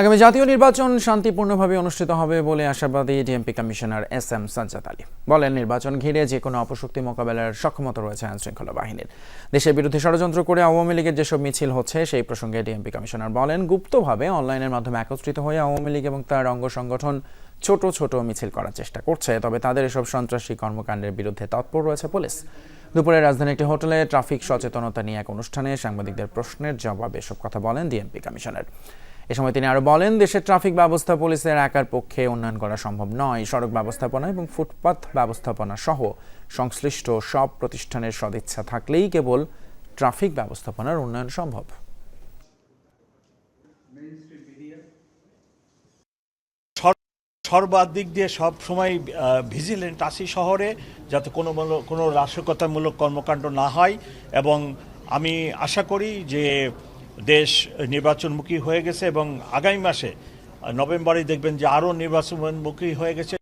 আগামী জাতীয় নির্বাচন শান্তিপূর্ণভাবে অনুষ্ঠিত হবে বলে আশাবাদী DMP commissioner S M Sajjad Ali. বলেন, নির্বাচন ঘিরে যে কোনো অপশক্তি মোকাবেলার সক্ষমতা রয়েছে আইন শৃঙ্খলা বাহিনীর। দেশের বিরুদ্ধে ষড়যন্ত্র করে আওয়ামী লীগের যেসব মিছিল হচ্ছে, সেই প্রসঙ্গে ডিএমপি কমিশনার বলেন, গুপ্তভাবে অনলাইনের মাধ্যমে একত্রিত হয়ে আওয়ামী লীগ এবং তার অঙ্গ সংগঠন ছোট ছোট মিছিল করার চেষ্টা করছে। তবে তাদের এসব সন্ত্রাসী কর্মকাণ্ডের বিরুদ্ধে তৎপর রয়েছে পুলিশ। দুপুরে রাজধানী একটি হোটেলে ট্রাফিক সচেতনতা নিয়ে এক অনুষ্ঠানে সাংবাদিকদের প্রশ্নের জবাবে এসব কথা বলেন ডিএমপি কমিশনার। এ সময় তিনি আরও বলেন, দেশের ট্রাফিক ব্যবস্থা পুলিশের একার পক্ষে উন্নয়ন করা সম্ভব নয়। সড়ক ব্যবস্থাপনা এবং ফুটপাথ ব্যবস্থাপনা সহ সংশ্লিষ্ট সব প্রতিষ্ঠানের সদিচ্ছা থাকলেই কেবল ট্রাফিক ব্যবস্থাপনার উন্নয়ন সম্ভব। সর্বাধিক দিয়ে সব সময় ভিজিলেন্ট আসি শহরে, যাতে কোনো কোনো নাশকতামূলক কর্মকাণ্ড না হয়। এবং আমি আশা করি যে দেশ নির্বাচনমুখী হয়ে গেছে এবং আগামী মাসে নভেম্বরে দেখবেন যে আরও নির্বাচনমুখী হয়ে গেছে।